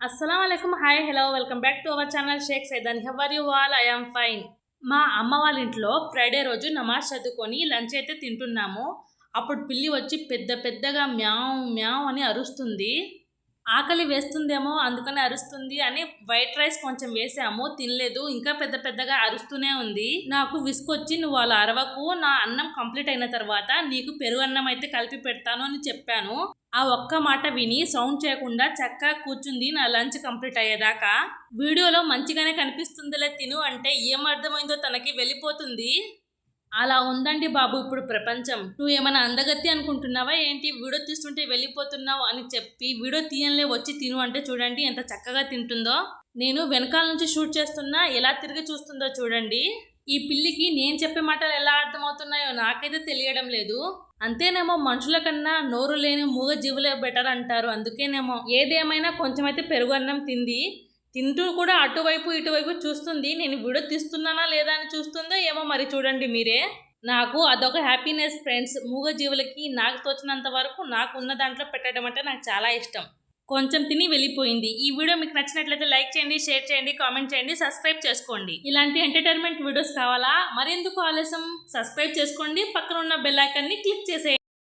అస్సలం అయికం hi hello welcome back to our channel Shaik Saidan how are you all I'm fine మా అమ్మ వాళ్ళ ఇంట్లో ఫ్రైడే రోజు నమాజ్ చదువుకొని లంచ్ అయితే తింటున్నాము. అప్పుడు పిల్లి వచ్చి పెద్ద పెద్దగా మ్యావ్ మ్యావ్ అని అరుస్తుంది. ఆకలి వేస్తుందేమో అందుకని అరుస్తుంది అని వైట్ రైస్ కొంచెం వేసాము. తినలేదు. ఇంకా పెద్ద పెద్దగా అరుస్తూనే ఉంది. నాకు విసుకొచ్చి నువ్వు అలా అరవకు. నా అన్నం కంప్లీట్ అయిన తర్వాత నీకు పెరుగు అన్నం అయితే కలిపి పెడతాను అని చెప్పాను. ఆ ఒక్క మాట విని సౌండ్ చేయకుండా చక్కగా కూర్చుంది నా లంచ్ కంప్లీట్ అయ్యేదాకా. వీడియోలో మంచిగానే కనిపిస్తుందిలే తిను అంటే ఏం అర్థమైందో తనకి వెళ్ళిపోతుంది. అలా ఉందండి బాబు ఇప్పుడు ప్రపంచం. నువ్వు ఏమైనా అందగత్తి అనుకుంటున్నావా? ఏంటి? వీడియో తీస్తుంటే వెళ్ళిపోతున్నావు అని చెప్పి వీడియో తీయలే వచ్చి తిను అంటే చూడండి ఎంత చక్కగా తింటుందో. నేను వెనకాల నుంచి షూట్ చేస్తున్నా ఎలా తిరిగి చూస్తుందో చూడండి. ఈ పిల్లికి నేను చెప్పే మాటలు ఎలా అర్థమవుతున్నాయో నాకైతే తెలియడం లేదు. అంతేనేమో మనుషుల కన్నా నోరు లేని మూగ జీవులే బెటర్ అంటారు. అందుకేనేమో ఏదేమైనా కొంచెం అయితే పెరుగు అన్నం తింది. తింటూ కూడా అటువైపు ఇటువైపు చూస్తుంది. నేను వీడియో తీస్తున్నానా లేదా అని చూస్తుందో ఏమో మరి చూడండి మీరే. నాకు అదొక హ్యాపీనెస్ ఫ్రెండ్స్ మూగ జీవులకి నాకు తోచినంత వరకు నాకు ఉన్న దాంట్లో పెట్టడం అంటే నాకు చాలా ఇష్టం. కొంచెం తిని వెళ్ళిపోయింది. ఈ వీడియో మీకు నచ్చినట్లయితే లైక్ చేయండి షేర్ చేయండి కామెంట్ చేయండి సబ్స్క్రైబ్ చేసుకోండి. ఇలాంటి ఎంటర్టైన్మెంట్ వీడియోస్ కావాలా? మరెందుకు ఆలస్యం? సబ్స్క్రైబ్ చేసుకోండి. పక్కన ఉన్న బెల్ ఐకాన్ని క్లిక్ చేసేయండి.